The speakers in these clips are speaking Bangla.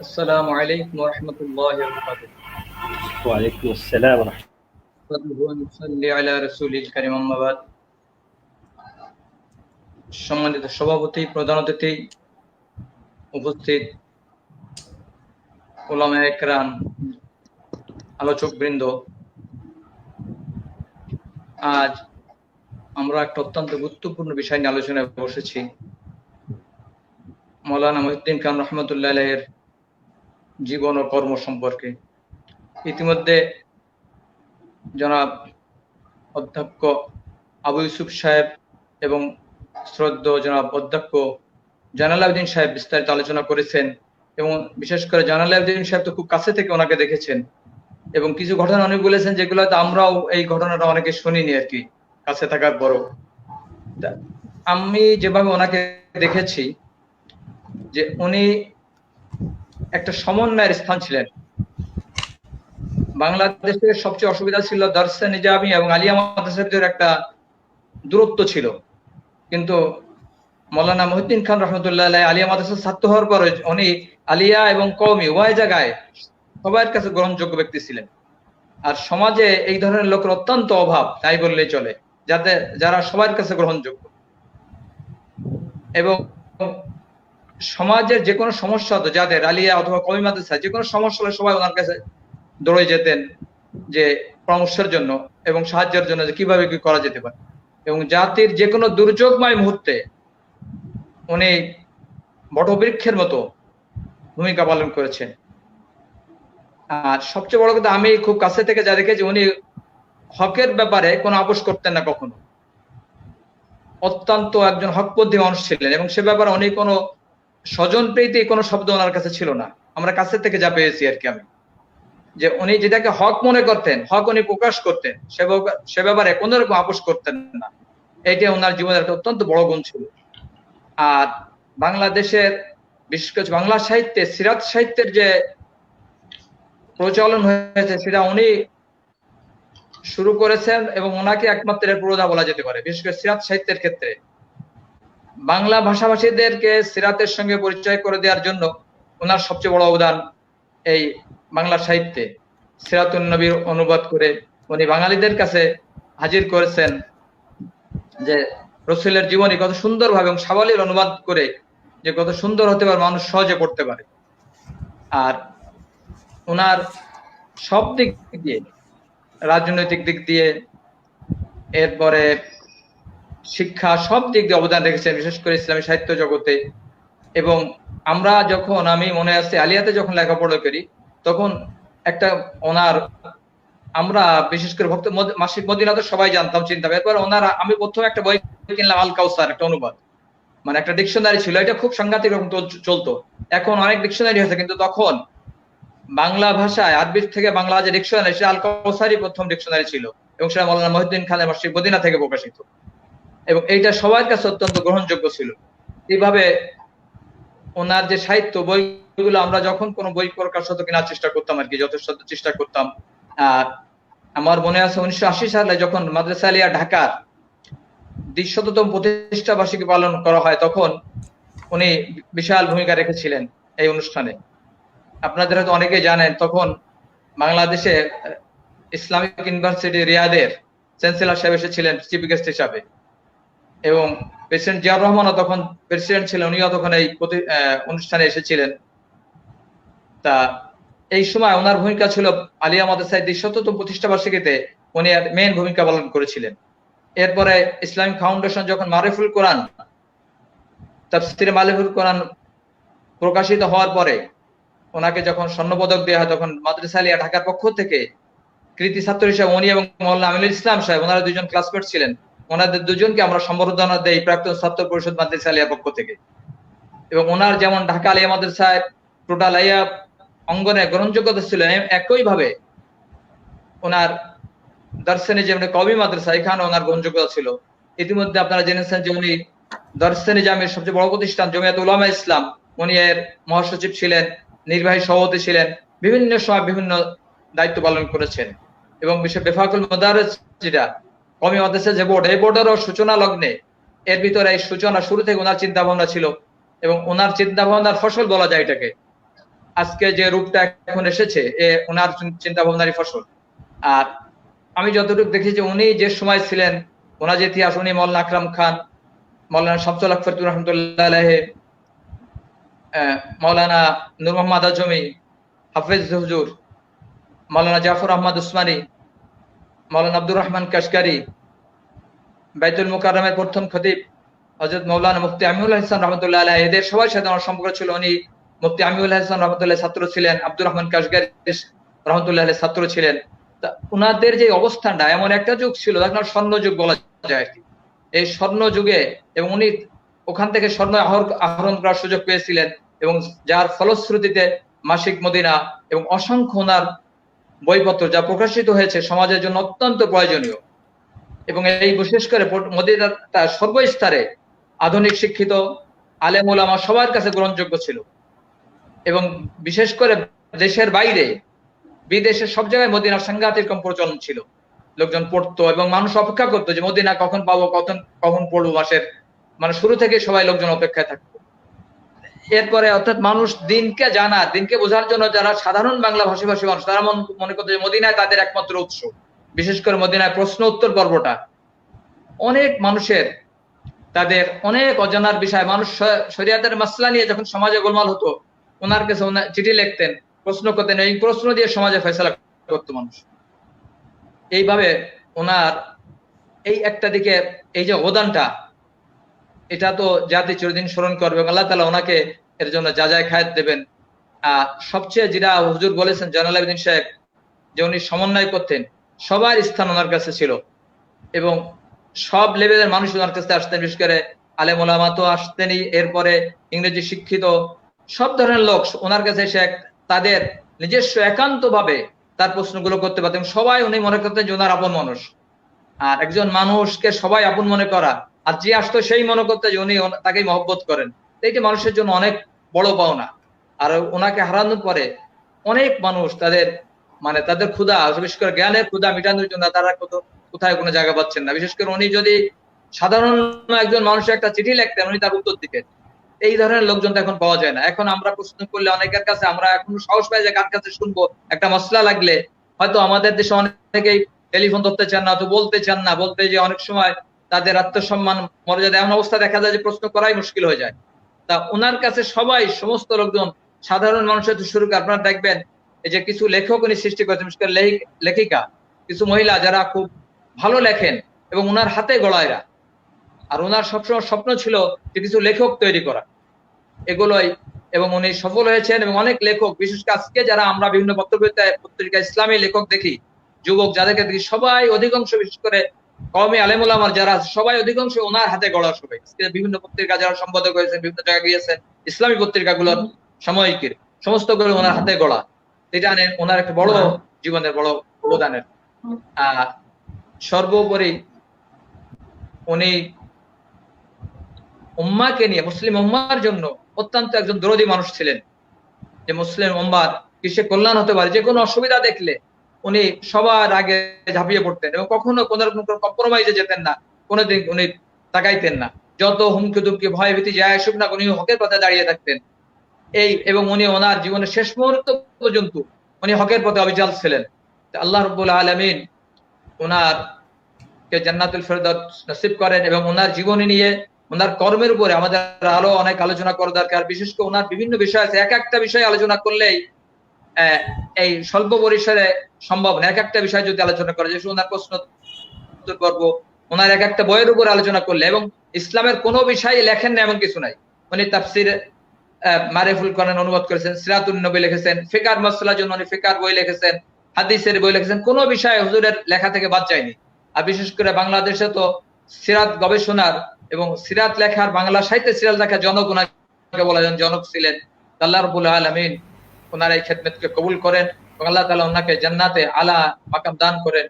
السلام عليكم ورحمة الله وبركاته ওয়ালাইকুম আসসালাম রহমতুল্লাহ। نحمده ونصلي على رسوله الكريم أما بعد সম্মানিত সভাপতি প্রধান অতিথি উপস্থিত ওলামা একরাম আলোচক বৃন্দ আজ আমরা একটা অত্যন্ত গুরুত্বপূর্ণ বিষয় নিয়ে আলোচনায় বসেছি মৌলানা মহিউদ্দিন খান রহমতুল্লাহ এর জীবন ও কর্ম সম্পর্কে। ইতিমধ্যে জনাব অধ্যক্ষ আবু ইউসুফ সাহেব এবং শ্রদ্ধ জনাব অধ্যক্ষ জানালাউদ্দিন সাহেব বিস্তারিত আলোচনা করেছেন এবং বিশেষ করে জানালাউদ্দিন সাহেব তো খুব কাছে থেকে ওনাকে দেখেছেন এবং কিছু ঘটনা উনি বলেছেন যেগুলো আমরাও এই ঘটনাটা অনেকে শুনিনি আর কি, কাছে থাকার পরও। আমি যেভাবে ওনাকে দেখেছি যে উনি একটা সমন্বয়ের স্থান ছিলেন। বাংলাদেশের সবচেয়ে অসুবিধা ছিল দর্শে নিজামি এবং আলিয়া মাদ্রাসাদের একটা দূরত্ব ছিল। কিন্তু মৌলানা মহিউদ্দিন খান রহমতুল্লাহ আলিয়া মাদ্রাসার ছাত্র হওয়ার পরে উনি আলিয়া এবং কওমি উভয় জায়গায় সবার কাছে গ্রহণযোগ্য ব্যক্তি ছিলেন। আর সমাজে এই ধরনের লোকের অত্যন্ত অভাব, তাই বললেই চলে যাতে যারা সবার কাছে গ্রহণযোগ্য। এবং সমাজের যে কোনো সমস্যা হতো, যাদের আলিয়া অথবা কমি মাদ্রাসা যে কোনো সমস্যা হলে সবাই ওনার কাছে দৌড়ে যেতেন যে পরামর্শের জন্য এবং সাহায্যের জন্য যে কীভাবে কি করা যেতে পারে। এবং জাতির যে কোনো দুর্যোগময় মুহূর্তে উনি বটবৃক্ষের মতো ভূমিকা পালন করেছেন। আর সবচেয়ে বড় কথা, আমি খুব কাছে থেকে যা দেখেছি, উনি হকের ব্যাপারে কোনো আপোষ করতেন না কখনো। অত্যন্ত একজন হকপন্থী মানুষ ছিলেন এবং সে ব্যাপারে উনি কোনো স্বজন প্রীতি কোনো শব্দ ওনার কাছে ছিল না। আমরা কাছে থেকে যা পেয়েছি আর কি আমি। যে উনি যেটাকে হক মনে করতেন, হক উনি প্রকাশ করতেন, সে ব্যাপারে কোন রকম আপোষ করতেন না। এটা ওনার জীবনের একটা অত্যন্ত বড় গুণ ছিল। আর বাংলাদেশের, বিশেষ করে বাংলা সাহিত্যে, সিরাত সাহিত্যের যে প্রচলন হয়েছে, সেটা উনি শুরু করেছেন এবং ওনাকে একমাত্র পুরোধা বলা যেতে পারে। বিশেষ করে সিরাত সাহিত্যের ক্ষেত্রে। বাংলা ভাষাভাষীদেরকে সিরাতের সঙ্গে পরিচয় করে দেওয়ার জন্য ওনার সবচেয়ে বড় অবদান এই বাংলা সাহিত্যে। সিরাতুন নবীর অনুবাদ করে উনি বাঙালিদের কাছে হাজির করেছেন যে রসুলের জীবনী কত সুন্দরভাবে এবং সাবলীল অনুবাদ করে যে কত সুন্দর হতে পারে, মানুষ সহজে পড়তে পারে। আর ওনার সব দিক দিয়ে, রাজনৈতিক দিক দিয়ে, এরপরে শিক্ষা সব দিক দিয়ে অবদান রেখেছেন, বিশেষ করে ইসলামী সাহিত্য জগতে। এবং আমরা যখন, আমি মনে আছে, আলিয়াতে যখন লেখাপড়া করি, তখন একটা ওনার, আমরা বিশেষ করে ভক্ত মাসিক মদিনা তো সবাই জানতাম, চিন্তাম। এরপর ওনার, আমি প্রথমে একটা বই কিনলাম, আল কাউসার, একটা অনুবাদ। মানে একটা ডিকশনারি ছিল, এটা খুব সাংঘাতিক রকম চলতো। এখন অনেক ডিকশনারি হয়েছে, কিন্তু তখন বাংলা ভাষায়, আরবি থেকে বাংলা যে ডিকশনারি সেটা আল কাউসারই প্রথম ডিকশনারি ছিল। এবং সেটা মৌলানা মহিউদ্দিন খানের মাসিক মদিনা থেকে প্রকাশিত। এবং এইটা সবার কাছে অত্যন্ত গ্রহণযোগ্য ছিল। এইভাবে ওনার যে সাহিত্য বইগুলো, আমরা যখন কোনো বই প্রকাশ হতো কেনার চেষ্টা করতাম আর কি, যথেষ্ট চেষ্টা করতাম। আর আমার মনে আছে উনিশশো আশি সালে যখন মাদ্রাসা আলিয়া ঢাকার দ্বিশততম প্রতিষ্ঠা বার্ষিকী পালন করা হয়, তখন উনি বিশাল ভূমিকা রেখেছিলেন এই অনুষ্ঠানে। আপনাদের হয়তো অনেকেই জানেন, তখন বাংলাদেশে ইসলামিক ইউনিভার্সিটি রিয়াদের চ্যান্সেলর সাহেব এসেছিলেন, চিফ গেস্ট হিসাবে। এবং প্রেসিডেন্ট জিয়াউর রহমানও তখন প্রেসিডেন্ট ছিলেন, উনিও তখন এই অনুষ্ঠানে এসেছিলেন। তা এই সময় ওনার ভূমিকা ছিল আলিয়া মাদ্রাসায় দ্বিশততম প্রতিষ্ঠা বার্ষিকীতে উনি মেন ভূমিকা পালন করেছিলেন। এরপরে ইসলামিক ফাউন্ডেশন যখন মারিফুল কোরআন, তাফসিরে মারিফুল কোরআন প্রকাশিত হওয়ার পরে ওনাকে যখন স্বর্ণপদক দেওয়া হয়, তখন মাদ্রাসা আলিয়া ঢাকার পক্ষ থেকে কৃতি ছাত্র হিসেবে উনি এবং মোল্লা আমিনুল ইসলাম সাহেব, ওনারা দুজন ক্লাসমেট ছিলেন। ওনাদের দুজনকে আমরা সম্বর্ধনা দেই প্রাক্তন ছাত্র পরিষদ মাদ্রাসা আলিয়ার পক্ষ থেকে। এবং ওনার যেমন ঢাকা আলিয়া মাদ্রাসায় টোটাল আলিয়া অঙ্গনে গ্রহণযোগ্যতা ছিল একইভাবে ওনার দর্শনে যেমন কবি মাদ্রাসা এখানে ওনার গ্রহণযোগ্যতা ছিল। ইতিমধ্যে আপনারা জেনেছেন যে উনি দর্শনে জামের, সবচেয়ে বড় প্রতিষ্ঠান জমিয়াত উলামা ইসলাম, উনি এর মহাসচিব ছিলেন, নির্বাহী সভাপতি ছিলেন, বিভিন্ন সময় বিভিন্ন দায়িত্ব পালন করেছেন। এবং বিশ্ব বেফাকুল মোদারেজ যেটা কমি মাদ্রাসা যে বোর্ড, এই বোর্ডেরও সূচনা লগ্নে এর ভিতরে এই সূচনা শুরু থেকে ওনার চিন্তা ভাবনা ছিল এবং ওনার চিন্তা ভাবনার ফসল বলা যায় এটাকে। আজকে যে রূপটা এখন এসেছে, এ ওনার চিন্তা ভাবনারই ফসল। আর আমি যতটুকু দেখি যে উনি যে সময় ছিলেন, ওনার যে ইতিহাস, উনি মৌলানা আকরাম খান, মৌলানা শামসুল আকবর রহমতুল্লাহ মৌলানা নূর মোহাম্মদ আজমি, হাফেজ হুজুর, মৌলানা জাফর আহমদ উসমানী মৌলানা আব্দুর রহমান কাশকারি, বাইতুল মুকাররমের প্রথম খতিব হজরত মৌলানা মুফতি আমিউল হাসান রহমতুল্লাহ আলাহ এদের সবার সাথে আমার সম্পর্ক ছিল। উনি মুফতি আমিউল হাসান রহমতুল্লাহ ছাত্র ছিলেন, আব্দুর রহমান কাশগারি রহমতুল্লাহ আলাইহির ছাত্র ছিলেন। তা উনাদের যে অবস্থানটা, এমন একটা যুগ ছিল তখন স্বর্ণ যুগ বলা যায় আর কি। এই স্বর্ণ যুগে এবং উনি ওখান থেকে স্বর্ণ আহর- আহরণ করার সুযোগ পেয়েছিলেন এবং যার ফলশ্রুতিতে মাসিক মদিনা এবং অসংখ্য ওনার বইপত্র যা প্রকাশিত হয়েছে সমাজের জন্য অত্যন্ত প্রয়োজনীয়। এবং এই বিশেষ করে পট- মদিনাটা সর্বস্তরে আধুনিক শিক্ষিত আলেম ওলামা সবার কাছে গ্রহণযোগ্য ছিল। এবং বিশেষ করে দেশের বাইরে বিদেশের সব জায়গায় মদিনার সাংঘাতিক প্রচলন ছিল। লোকজন পড়তো এবং মানুষ অপেক্ষা করতো যে মদিনা কখন পাবো, কখন কখন পড়ব মাসের। মানে শুরু থেকে সবাই লোকজন অপেক্ষায় থাকতো। এরপরে অর্থাৎ মানুষ দিনকে জানার দিনকে বোঝার জন্য যারা সাধারণ বাংলা ভাষাভাষী মানুষ, তারা মন- করতো মদিনায় তাদের একমাত্র উৎস। বিশেষ করে মদিনায় প্রশ্ন উত্তর পর্বটা। অনেক মানুষের তাদের অনেক অজানার বিষয়। মানুষ শরিয়াতের মাসলা নিয়ে যখন সমাজে গোলমাল হতো, ওনার কাছে চিঠি লিখতেন, প্রশ্ন করতেন, এই প্রশ্ন দিয়ে সমাজে ফেসলা করতো মানুষ। এইভাবে ওনার এই একটা দিকে, এই যে অবদানটা এটা তো জাতি চিরদিন স্মরণ করবে আল্লাহ তালা ওনাকে এর জন্য যা যায় খায়াত দেবেন। আহ সবচেয়ে যেটা হুজুর বলেছেন জানাল আবেদিন সাহেব, যে উনি সমন্বয় করতেন, সবার স্থান ওনার কাছে ছিল। এবং সব লেভেলের মানুষ ওনার কাছে আসতেন, বিশেষ করে আলেম ওলামা তো আসতেনই, এরপরে ইংরেজি শিক্ষিত, সব ধরনের লোক ওনার কাছে এসে তাদের নিজস্ব একান্ত ভাবে তার প্রশ্নগুলো করতে পারতেন। সবাই উনি মনে করতেন যে ওনার আপন মানুষ। আর একজন মানুষকে সবাই আপন মনে করা আর যে আসতো সেই মনে করতে যে উনি তাকেই মহব্বত করেন। এইটা মানুষের জন্য অনেক বড় পাওনা। আর ওনাকে হারানোর পরে অনেক মানুষ তাদের মানে তাদের ক্ষুধা, বিশেষ করে জ্ঞানের ক্ষুধা মেটানোর জন্য তারা কত কোথায় কোনো জায়গা পাচ্ছেন না। বিশেষ করে উনি যদি সাধারণ একজন মানুষের একটা চিঠি লিখতেন, উনি তার উত্তর দিতেন। এই ধরনের লোকজন এখন পাওয়া যায় না। এখন আমরা প্রশ্ন করলে অনেকের কাছে আমরা এখন সাহস পাই যে কার কাছে শুনব। একটা মশলা লাগলে হয়তো আমাদের দেশে অনেকেই টেলিফোন ধরতে চান না তো বলতে চান না। বলতে যে অনেক সময় তাদের আত্মসম্মান, মর্যাদা এমন অবস্থা দেখা যায় যে প্রশ্ন করাই মুশকিল হয়ে যায়। তা ওনার কাছে সবাই, সমস্ত লোকজন, সাধারণ মানুষের শুরু করে আপনারা দেখবেন, এই যে কিছু লেখক উনি সৃষ্টি করেছেন লেখিক- কিছু মহিলা যারা খুব ভালো লেখেন এবং ওনার হাতে গড়া এরা আর ওনার সবসময় স্বপ্ন ছিল যে কিছু লেখক তৈরি করা। এগুলোই এবং উনি সফল হয়েছেন এবং অনেক লেখক, বিশেষ করে আজকে যারা আমরা বিভিন্ন পত্রপত্রিকায় পত্রিকা ইসলামী লেখক দেখি, যুবক যাদেরকে দেখি, সবাই অধিকাংশ বিশেষ করে কমে আলেমুল আমার যারা আছে, সবাই অধিকাংশ ওনার হাতে গড়া সবাই। বিভিন্ন পত্রিকা যারা সম্পাদক হয়েছেন বিভিন্ন জায়গায় গিয়েছেন ইসলামী পত্রিকাগুলোর সাময়িকের সমস্তগুলো ওনার হাতে গড়া। এটা ওনার একটা বড় জীবনের বড় অবদানের। সর্বোপরি উনি উম্মাকে নিয়ে মুসলিম উম্মার জন্য অত্যন্ত একজন দরদি মানুষ ছিলেন। যে মুসলিম উম্মার কিসে কল্যাণ হতে পারে যে কোনো অসুবিধা দেখলে উনি সবার আগে ঝাঁপিয়ে পড়তেন এবং কখনো কোনো রকম কম্প্রোমাইজে যেতেন না, কোনোদিন উনি তাকাইতেন না। যত হুমকি দুমকি, ভয় ভীতি যায় আসুক না উনি হকের পথে দাঁড়িয়ে থাকতেন। এই এবং উনি ওনার জীবনের শেষ মুহূর্ত পর্যন্ত উনি হকের পথে অবিচাল ছিলেন। আল্লাহ রব্বুল আলমিন ওনার কে জান্নাতুল ফেরদাউস নসিব করেন এবং ওনার জীবনী নিয়ে ওনার কর্মের উপরে আমাদের আরও অনেক আলোচনা করা দরকার। বিশেষ করে ওনার বিভিন্ন বিষয় আছে। এক একটা বিষয় আলোচনা করলেই এই স্বল্প পরিসরে সম্ভব না। এক একটা বিষয় যদি আলোচনা করা যায় ওনার প্রশ্ন উত্তর পর্ব ওনার এক একটা বইয়ের উপর আলোচনা করলে এবং ইসলামের কোনো বিষয় লেখেন না এমন কিছু নাই। উনি তাফসির মারিফুল কোরআন অনুবাদ করেছেন, সিরাতুন নবী লিখেছেন, ফিকার মাসলার জন্য উনি ফিকার বই লিখেছেন, হাদিসের বই লিখেছেন, কোনো বিষয়ে হুজুরের লেখা থেকে বাদ যায়নি। আর বিশেষ করে বাংলাদেশে তো সিরাত গবেষণার এবং সিরাত লেখার বাংলা সাহিত্যে সিরাত লেখার জনক ওনাকে বলা যান জনক ছিলেন। আল্লাহ রবুল আলমিন ওনার এই খেদমতকে কবুল করেন এবং আল্লাহ তালা ওনাকে জান্নাতে আলা মাকাম দান করেন।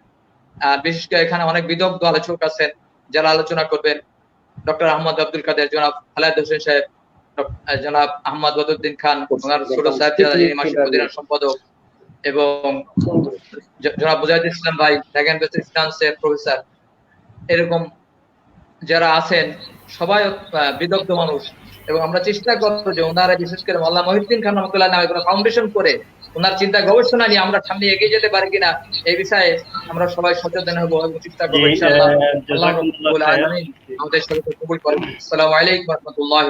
আর বিশেষ করে এখানে অনেক বিদগ্ধ আলোচক আছেন যারা আলোচনা করবেন। ডক্টর আহমদ আব্দুল কাদের জনাব খালেদ হোসেন সাহেব জনাব আহমদ বদুদ্দিন খান ওনার ছোট সাহেব সম্পাদক এবং জনাব মুজাহিদ ইসলাম ভাই ফিনান্সের প্রফেসর। এরকম যারা আছেন সবাই বিদগ্ধ মানুষ। এবং আমরা চেষ্টা করব যে ওনারা বিশেষ করে মোল্লা মহিউদ্দিন খান রহমতুল্লাহ নামে কোনো ফাউন্ডেশন করে ওনার চিন্তা গবেষণা নিয়ে আমরা সামনে এগিয়ে যেতে পারি কিনা এই বিষয়ে আমরা সবাই সচেতন হব এবং চেষ্টা করব ইনশাআল্লাহ। আল্লাহ আমাদের কবুল করেন। আসসালামু আলাইকুম রাহমাতুল্লাহি